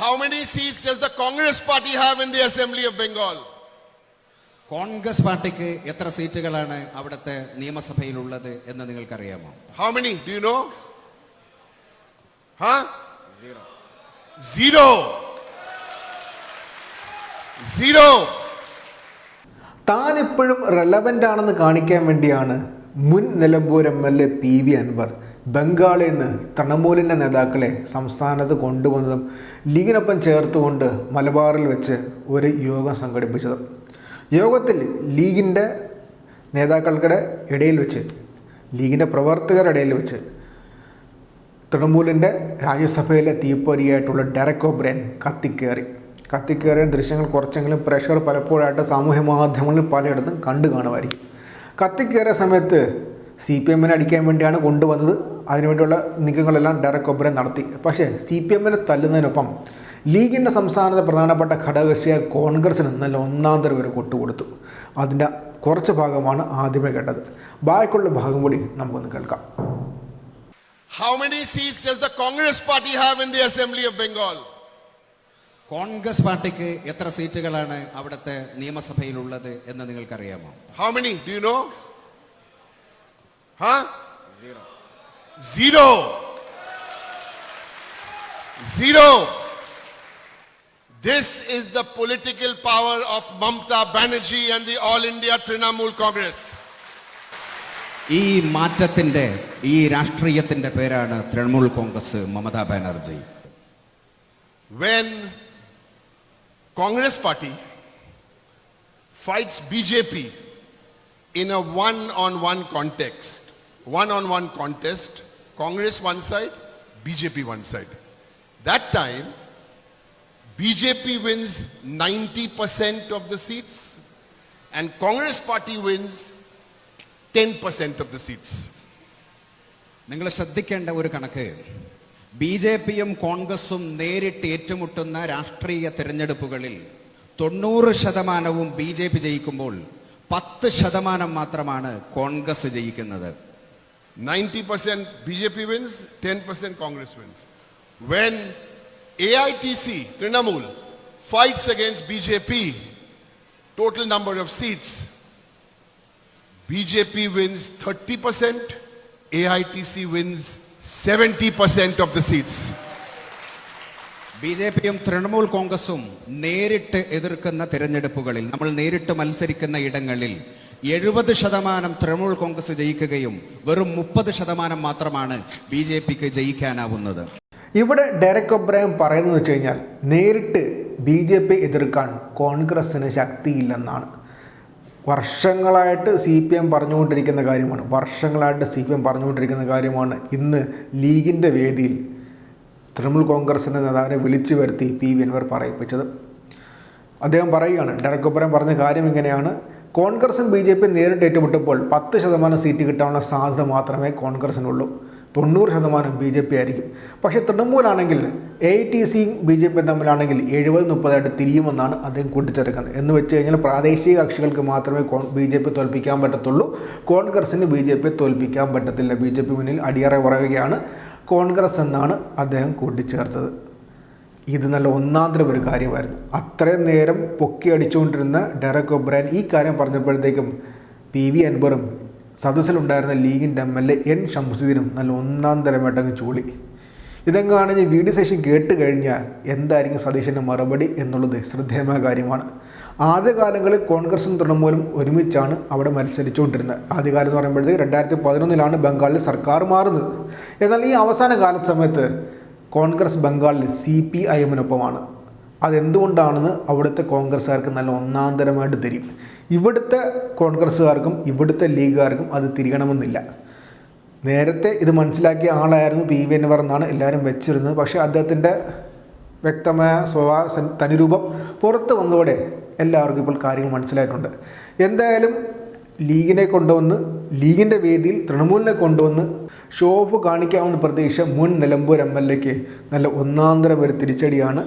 How many seats does the Congress party have in the Assembly of Bengal? Congress പാർട്ടിക്ക് എത്ര സീറ്റുകളാണ് അവിടുത്തെ നിയമസഭയിലുള്ളത് എന്ന് നിങ്ങൾക്കറിയാമോ How many? Do you know? Huh? Zero. Zero. Zero. താൻ ഇപ്പോഴും റെലവന്റ് ആണെന്ന് കാണിക്കാൻ വേണ്ടിയാണ് മുൻ Nilambur M L A P V Anvar ബംഗാളിൽ നിന്ന് തൃണമൂലിന്റെ നേതാക്കളെ സംസ്ഥാനത്ത് കൊണ്ടുവന്നതും ലീഗിനൊപ്പം ചേർത്തുകൊണ്ട് മലബാറിൽ വെച്ച് ഒരു യോഗം സംഘടിപ്പിച്ചതും. യോഗത്തിൽ ലീഗിന്റെ നേതാക്കൾക്കിടെ ഇടയിൽ വെച്ച് ലീഗിന്റെ പ്രവർത്തകരുടെ ഇടയിൽ വെച്ച് തൃണമൂലിന്റെ രാജ്യസഭയിലെ തീപ്പൊരിയായിട്ടുള്ള ഡെറക് ഒബ്രൻ കത്തിക്കേറി. കത്തിക്കേറിയ ദൃശ്യങ്ങൾ കുറച്ചെങ്കിലും പ്രേക്ഷകർ പലപ്പോഴായിട്ട് സാമൂഹ്യ മാധ്യമങ്ങളിൽ പലയിടത്തും കണ്ടു കാണുമായിരിക്കും. കത്തിക്കേറിയ സമയത്ത് സി പി എമ്മിനെ അടിക്കാൻ വേണ്ടിയാണ് കൊണ്ടുവന്നത് അതിനുവേണ്ടിയുള്ള നീക്കങ്ങളെല്ലാം ഡയറക്ട് ഒബ്രൻ നടത്തി. പക്ഷേ സി പി എമ്മിനെ തല്ലുന്നതിനൊപ്പം ലീഗിന്റെ സംസ്ഥാനത്തെ പ്രധാനപ്പെട്ട ഘടകകക്ഷിയായ കോൺഗ്രസിന് നല്ല ഒന്നാം തരം ഒരു കൊട്ടുകൊടുത്തു. അതിന്റെ കുറച്ച് ഭാഗമാണ് ആദ്യമേ കേട്ടത്. ബാക്കിയുള്ള ഭാഗം കൂടി നമുക്കൊന്ന് കേൾക്കാം. How many seats does the Congress party have in the Assembly of Bengal? Congress പാർട്ടിക്ക് എത്ര സീറ്റുകളാണ് അവിടുത്തെ നിയമസഭയിലുള്ളത് എന്ന് നിങ്ങൾക്കറിയാമോ? How many do you know ഹാ Zero. Zero. Zero. This is the political power of Mamta Banerjee and the All India Trinamool Congress. ഈ മാറ്റത്തിന്റെ ഈ രാഷ്ട്രീയത്തിന്റെ പേരാണ് Trinamool Congress Mamata Banerjee When Congress party fights BJP in a one-on-one contest, Congress one side, BJP one side. That time, BJP wins 90% of the seats and Congress party wins 10% of the seats. നിങ്ങൾ ശ്രദ്ധിക്കേണ്ട ഒരു കണക്ക് B J പിയും കോൺഗ്രസും നേരിട്ട് ഏറ്റുമുട്ടുന്ന രാഷ്ട്രീയ തിരഞ്ഞെടുപ്പുകളിൽ തൊണ്ണൂറ് ശതമാനവും ബി ജെ പി ജയിക്കുമ്പോൾ പത്ത് ശതമാനം മാത്രമാണ് കോൺഗ്രസ് ജയിക്കുന്നത് 90% BJP wins, 10% Congress wins. When AITC, Trinamool, fights against BJP, total number of seats, BJP wins 30%, AITC wins 70% of the seats. B J പിയും തൃണമൂൽ കോൺഗ്രസും നേരിട്ട് എതിർക്കുന്ന തിരഞ്ഞെടുപ്പുകളിൽ നമ്മൾ നേരിട്ട് മത്സരിക്കുന്ന ഇടങ്ങളിൽ എഴുപത് ശതമാനം തൃണമൂൽ കോൺഗ്രസ് ജയിക്കുകയും വെറും മുപ്പത് ശതമാനം മാത്രമാണ് ബി ജെ പിക്ക് ജയിക്കാനാവുന്നത്. ഇവിടെ ഡെറക് ഒബ്രയം പറയുന്നത് വെച്ച് കഴിഞ്ഞാൽ നേരിട്ട് ബി ജെ പി എതിർക്കാൻ കോൺഗ്രസ്സിന് ശക്തിയില്ലെന്നാണ്. വർഷങ്ങളായിട്ട് സി പി എം പറഞ്ഞുകൊണ്ടിരിക്കുന്ന കാര്യമാണ്. വർഷങ്ങളായിട്ട് സി പി എം പറഞ്ഞുകൊണ്ടിരിക്കുന്ന കാര്യമാണ് ഇന്ന് ലീഗിന്റെ വേദിയിൽ തൃണമൂൽ കോൺഗ്രസിന്റെ നേതാവിനെ വിളിച്ചു വരുത്തി പി വി അൻവർ പറയിപ്പിച്ചത്. അദ്ദേഹം പറയുകയാണ് ഡെറക് ഒബ്രയം പറഞ്ഞ കാര്യം ഇങ്ങനെയാണ്. കോൺഗ്രസും ബി ജെ പി നേരിട്ട് ഏറ്റുമുട്ടുമ്പോൾ പത്ത് ശതമാനം സീറ്റ് കിട്ടാനുള്ള സാധ്യത മാത്രമേ കോൺഗ്രസിനുള്ളൂ. തൊണ്ണൂറ് ശതമാനം ബി ജെ പി ആയിരിക്കും. പക്ഷേ തൃണമൂലാണെങ്കിൽ എ ടി സിയും ബി ജെ പിയും തമ്മിലാണെങ്കിൽ എഴുപത് മുപ്പതായിട്ട് തിരിയുമെന്നാണ് അദ്ദേഹം കൂട്ടിച്ചേർക്കുന്നത്. എന്ന് വെച്ച് കഴിഞ്ഞാൽ പ്രാദേശിക കക്ഷികൾക്ക് മാത്രമേ ബി ജെ പി തോൽപ്പിക്കാൻ പറ്റത്തുള്ളൂ. കോൺഗ്രസിന് ബി ജെ പി തോൽപ്പിക്കാൻ പറ്റത്തില്ല. ബി ജെ പി മുന്നിൽ അടിയറ പറയുകയാണ് കോൺഗ്രസ് എന്നാണ് അദ്ദേഹം കൂട്ടിച്ചേർത്തത്. ഇത് നല്ല ഒന്നാന്തരം ഒരു കാര്യമായിരുന്നു. അത്രയും നേരം പൊക്കി അടിച്ചുകൊണ്ടിരുന്ന ഡെറക് ഒബ്രാൻ ഈ കാര്യം പറഞ്ഞപ്പോഴത്തേക്കും പി വി അൻബറും സദസ്സിലുണ്ടായിരുന്ന ലീഗിന്റെ എം എൽ എ എൻ ഷംസുദ്ദീനും നല്ല ഒന്നാം തരമായിട്ടങ്ങ് ചൂളി. ഇതെങ്ങാണ് ഈ വീഡിയോ സെഷൻ കേട്ട് കഴിഞ്ഞാൽ എന്തായിരിക്കും സതീശന്റെ മറുപടി എന്നുള്ളത് ശ്രദ്ധേയമായ കാര്യമാണ്. ആദ്യകാലങ്ങളിൽ കോൺഗ്രസും തൃണമൂലും ഒരുമിച്ചാണ് അവിടെ മത്സരിച്ചുകൊണ്ടിരുന്നത്. ആദ്യകാലം എന്ന് പറയുമ്പോഴത്തേക്ക് രണ്ടായിരത്തി പതിനൊന്നിലാണ് ബംഗാളിൽ സർക്കാർ മാറുന്നത്. എന്നാൽ ഈ അവസാന കാല സമയത്ത് കോൺഗ്രസ് ബംഗാളിൽ സി പി ഐ എമ്മിനൊപ്പമാണ്. അതെന്തുകൊണ്ടാണെന്ന് അവിടുത്തെ കോൺഗ്രസ്സുകാർക്ക് നല്ല ഒന്നാന്തരമായിട്ട് തരും ഇവിടുത്തെ കോൺഗ്രസ്സുകാർക്കും ഇവിടുത്തെ ലീഗുകാർക്കും അത് തിരിയണമെന്നില്ല നേരത്തെ ഇത് മനസ്സിലാക്കിയ ആളായിരുന്നു പി വി എന്നിവർ എന്നാണ് എല്ലാവരും വെച്ചിരുന്നത്. പക്ഷേ അദ്ദേഹത്തിന്റെ വ്യക്തമായ സ്വഭാവ തനിരൂപം പുറത്ത് വന്നതോടെ എല്ലാവർക്കും ഇപ്പോൾ കാര്യങ്ങൾ മനസ്സിലായിട്ടുണ്ട്. എന്തായാലും ലീഗിനെ കൊണ്ടുവന്ന് ലീഗിന്റെ വേദിയിൽ തൃണമൂലിനെ കൊണ്ടുവന്ന് ഷോ ഓഫ് കാണിക്കാവുന്ന പ്രതീക്ഷ മുൻ നിലമ്പൂർ എം എൽ എക്ക് നല്ല ഒന്നാന്തരം ഒരു തിരിച്ചടിയാണ്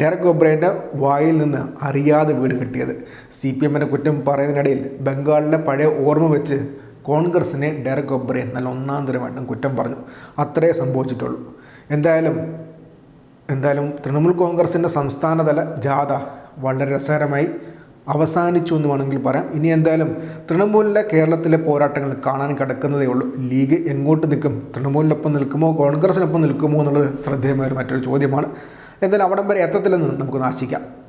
ഡെറക് ഒബ്രേന്റെ വായിൽ നിന്ന് അറിയാതെ വീട് കിട്ടിയത്. സി പി എമ്മിനെ കുറ്റം പറയുന്നതിനിടയിൽ ബംഗാളിലെ പഴയ ഓർമ്മ വെച്ച് കോൺഗ്രസിനെ ഡെറക് ഒബ്രേൻ നല്ല ഒന്നാന്തരമായിട്ടും കുറ്റം പറഞ്ഞു. അത്രേ സംഭവിച്ചിട്ടുള്ളൂ. എന്തായാലും എന്തായാലും തൃണമൂൽ കോൺഗ്രസിന്റെ സംസ്ഥാനതല ജാഥ വളരെ രസകരമായി അവസാനിച്ചു എന്ന് വേണമെങ്കിൽ പറയാം. ഇനി എന്തായാലും തൃണമൂലിലെ കേരളത്തിലെ പോരാട്ടങ്ങൾ കാണാൻ കിടക്കുന്നതേ ഉള്ളൂ. ലീഗ് എങ്ങോട്ട് നിൽക്കും? തൃണമൂലിനൊപ്പം നിൽക്കുമോ? കോൺഗ്രസിനൊപ്പം നിൽക്കുമോ എന്നുള്ളത് ശ്രദ്ധേയമായ ഒരു മറ്റൊരു ചോദ്യമാണ്. എന്തായാലും അവിടം വരെ എത്തത്തില്ലെന്ന് നമുക്ക് നാശിക്കാം